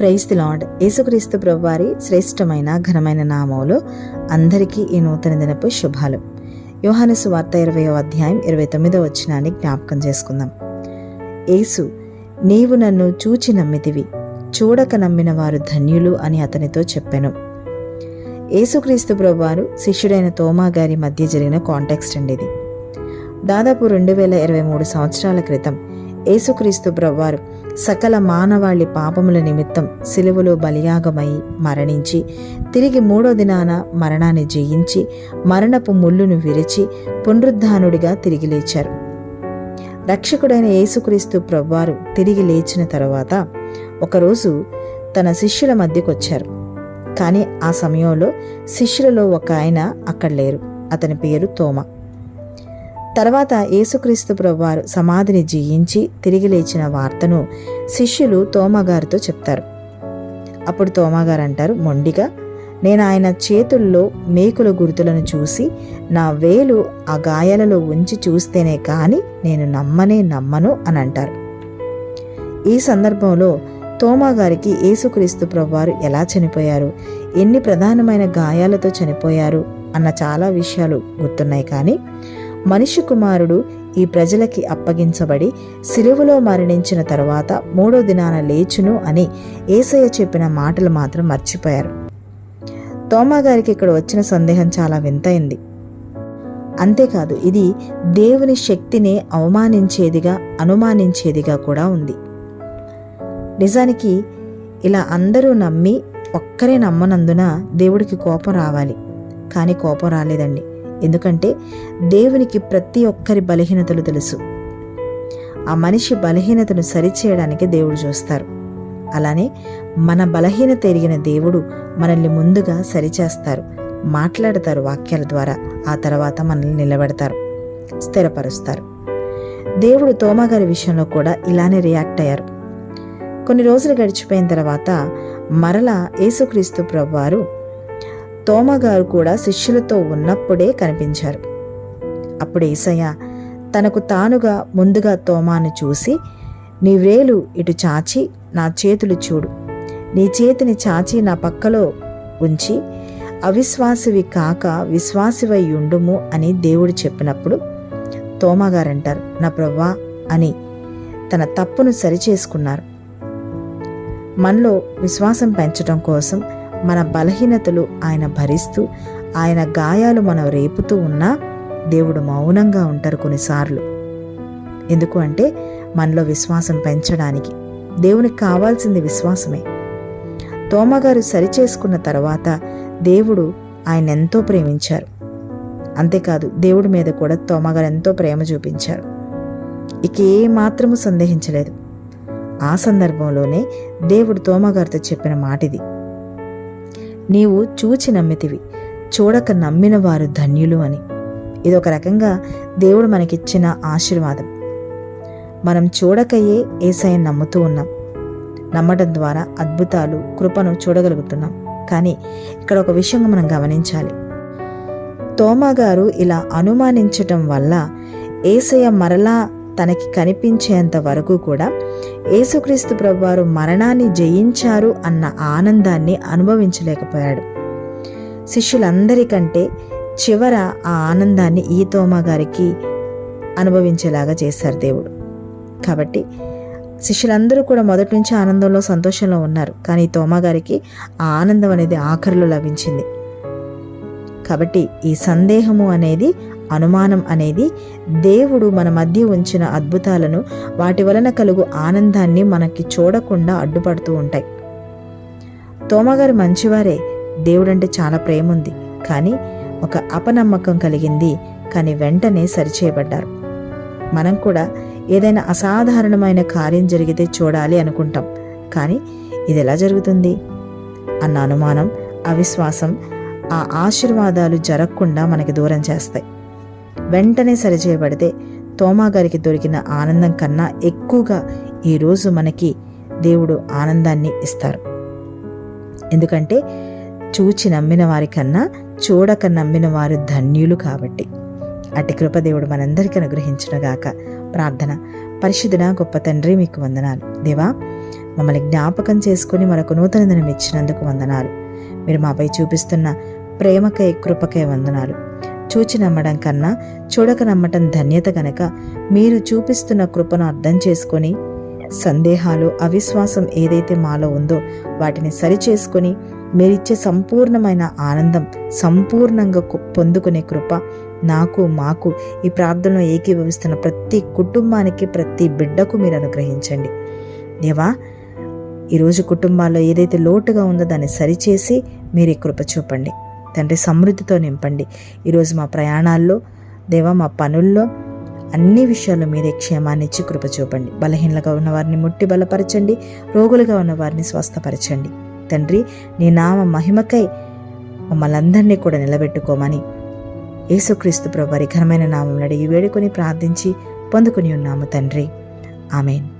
Praise the lord యేసుక్రీస్తు ప్రభువారి శ్రేష్టమైన ఘనమైన నామంలో అందరికీ ఈ నూతన దినపు శుభాలు. యోహాను సువార్త ఇరవయో అధ్యాయం ఇరవై తొమ్మిదో వచ్చినాన్ని జ్ఞాపకం చేసుకుందాం. యేసు నీవు నన్ను చూచి నమ్మితివి చూడక నమ్మిన వారు ధన్యులు అని అతనితో చెప్పెను. యేసుక్రీస్తు ప్రభువారు శిష్యుడైన తోమా గారి మధ్య జరిగిన కాంటెక్స్ట్ అండి ఇది. దాదాపు రెండు వేల ఇరవై మూడు సంవత్సరాల క్రితం యేసుక్రీస్తు బ్రవ్వారు సకల మానవాళి పాపముల నిమిత్తం సిలువలో బలియాగమై మరణించి తిరిగి మూడో దినాన మరణాన్ని జయించి మరణపు ముళ్ళును విరిచి పునరుద్ధానుడిగా తిరిగి లేచారు. రక్షకుడైన యేసుక్రీస్తు ప్రవ్వారు తిరిగి లేచిన తర్వాత ఒకరోజు తన శిష్యుల మధ్యకొచ్చారు. కానీ ఆ సమయంలో శిష్యులలో ఒక ఆయన అక్కడ లేరు. అతని పేరు తోమ. తర్వాత యేసుక్రీస్తు ప్రభువారు సమాధిని జీయించి తిరిగి లేచిన వార్తను శిష్యులు తోమగారితో చెప్తారు. అప్పుడు తోమగారు అంటారు మొండిగా నేను ఆయన చేతుల్లో మేకుల గుర్తులను చూసి నా వేలు ఆ గాయాలలో ఉంచి చూస్తేనే కానీ నేను నమ్మనే నమ్మను అని అంటారు. ఈ సందర్భంలో తోమా గారికి యేసుక్రీస్తు ప్రభువారు ఎలా చనిపోయారు ఎన్ని ప్రధానమైన గాయాలతో చనిపోయారు అన్న చాలా విషయాలు గుర్తున్నాయి కానీ మనిషి కుమారుడు ఈ ప్రజలకి అప్పగించబడి సిలువలో మరణించిన తరువాత మూడో దినాన లేచును అని ఏసయ్య చెప్పిన మాటలు మాత్రం మర్చిపోయారు. తోమా గారికి ఇక్కడ వచ్చిన సందేహం చాలా వింతైంది. అంతేకాదు ఇది దేవుని శక్తిని అవమానించేదిగా అనుమానించేదిగా కూడా ఉంది. నిజానికి ఇలా అందరూ నమ్మి ఒక్కరే నమ్మనందున దేవుడికి కోపం రావాలి. కానీ కోపం రాలేదండి. ఎందుకంటే దేవునికి ప్రతి ఒక్కరి బలహీనతలు తెలుసు. ఆ మనిషి బలహీనతను సరిచేయడానికి దేవుడు చూస్తారు. అలానే మన బలహీనత ఎరిగిన దేవుడు మనల్ని ముందుగా సరిచేస్తారు. మాట్లాడతారు వాక్యాల ద్వారా ఆ తర్వాత మనల్ని నిలబెడతారు స్థిరపరుస్తారు. దేవుడు తోమగారి విషయంలో కూడా ఇలానే రియాక్ట్ అయ్యారు. కొన్ని రోజులు గడిచిపోయిన తర్వాత మరలా యేసుక్రీస్తు ప్రభువారు తోమగారు కూడా శిష్యులతో ఉన్నప్పుడే కనిపించారు. అప్పుడు ఏసయ్య తనకు తానుగా ముందుగా తోమాను చూసి నీ వేలు ఇటు చాచి నా చేతులు చూడు. నీ చేతిని చాచి నా పక్కలో ఉంచి అవిశ్వాసివి కాక విశ్వాసివై ఉండుము అని దేవుడు చెప్పినప్పుడు తోమగారంటారు నా ప్రవ్వా అని తన తప్పును సరిచేసుకున్నారు. మనలో విశ్వాసం పెంచడం కోసం మన బలహీనతలు ఆయన భరిస్తూ ఆయన గాయాలు మనం రేపుతూ ఉన్నా దేవుడు మౌనంగా ఉంటారు కొన్నిసార్లు. ఎందుకు అంటే మనలో విశ్వాసం పెంచడానికి దేవునికి కావాల్సింది విశ్వాసమే. తోమగారు సరిచేసుకున్న తర్వాత దేవుడు ఆయన ఎంతో ప్రేమించారు. అంతేకాదు దేవుడి మీద కూడా తోమగారు ఎంతో ప్రేమ చూపించారు. ఇక ఏ మాత్రము సందేహించలేదు. ఆ సందర్భంలోనే దేవుడు తోమగారితో చెప్పిన మాటిది. నీవు చూచి నమ్మితివి. చూడక నమ్మిన వారు ధన్యులు అని. ఇది ఒక రకంగా దేవుడు మనకిచ్చిన ఆశీర్వాదం. మనం చూడకయే ఏసయ్య నమ్ముతూ ఉన్నాం. నమ్మడం ద్వారా అద్భుతాలు కృపను చూడగలుగుతున్నాం. కానీ ఇక్కడ ఒక విషయం మనం గమనించాలి. తోమా గారు ఇలా అనుమానించటం వల్ల ఏసయ్య మరలా తనకి కనిపించేంత వరకు కూడా యేసుక్రీస్తు ప్రభువారు మరణాన్ని జయించారు అన్న ఆనందాన్ని అనుభవించలేకపోయాడు. శిష్యులందరికంటే చివర ఆ ఆనందాన్ని ఈ తోమా గారికి అనుభవించేలాగా చేశారు దేవుడు. కాబట్టి శిష్యులందరూ కూడా మొదటి నుంచి ఆనందంలో సంతోషంలో ఉన్నారు. కానీ తోమా గారికి ఆ ఆనందం అనేది ఆఖరిలో లభించింది. కాబట్టి ఈ సందేహము అనేది అనుమానం అనేది దేవుడు మన మధ్య ఉంచిన అద్భుతాలను వాటి వలన కలుగు ఆనందాన్ని మనకి చూడకుండా అడ్డుపడుతూ ఉంటాయి. తోమగారు మంచివారే దేవుడంటే చాలా ప్రేమ ఉంది కానీ ఒక అపనమ్మకం కలిగింది. కానీ వెంటనే సరిచేయబడ్డారు. మనం కూడా ఏదైనా అసాధారణమైన కార్యం జరిగితే చూడాలి అనుకుంటాం. కానీ ఇది ఎలా జరుగుతుంది? అన్న అనుమానం అవిశ్వాసం ఆ ఆశీర్వాదాలు జరగకుండా మనకి దూరం చేస్తాయి. వెంటనే సరిచేయబడితే తోమాగారికి దొరికిన ఆనందం కన్నా ఎక్కువగా ఈరోజు మనకి దేవుడు ఆనందాన్ని ఇస్తారు. ఎందుకంటే చూచి నమ్మిన వారికన్నా చూడక నమ్మిన వారు ధన్యులు కాబట్టి. అటి కృపదేవుడు మనందరికీ అనుగ్రహించునుగాక ప్రార్థన. పరిశుద్ధుడ గొప్ప తండ్రి మీకు వందనాలు. దేవా మమ్మల్ని జ్ఞాపకం చేసుకుని మరొక నూతన దినం ఇచ్చినందుకు వందనాలు. మీరు మాపై చూపిస్తున్న ప్రేమకై కృపకై వందనాలు. చూచి నమ్మడం కన్నా చూడక నమ్మటం ధన్యత గనక మీరు చూపిస్తున్న కృపను అర్థం చేసుకొని సందేహాలు అవిశ్వాసం ఏదైతే మాలో ఉందో వాటిని సరిచేసుకొని మీరిచ్చే సంపూర్ణమైన ఆనందం సంపూర్ణంగా పొందుకునే కృప నాకు మాకు ఈ ప్రార్థనలో ఏకీభవిస్తున్న ప్రతి కుటుంబానికి ప్రతి బిడ్డకు మీరు అనుగ్రహించండి. దేవా ఈరోజు కుటుంబాల్లో ఏదైతే లోటుగా ఉందో దాన్ని సరిచేసి మీరు ఈ కృప చూపండి. తండ్రి సమృద్ధితో నింపండి. ఈరోజు మా ప్రయాణాల్లో దేవా మా పనుల్లో అన్ని విషయాల్లో మీరే క్షేమాన్ని ఇచ్చి కృప చూపండి. బలహీనలుగా ఉన్న వారిని ముట్టి బలపరచండి. రోగులుగా ఉన్న వారిని స్వస్థపరచండి. తండ్రి నీ నామ మహిమకై మమ్మల్ని అందరినీ కూడా నిలబెట్టుకోమని యేసుక్రీస్తు ప్రభు వారి ఘనమైన నామం నడి వేడుకొని ప్రార్థించి పొందుకుని ఉన్నాము తండ్రి. ఆమెన్.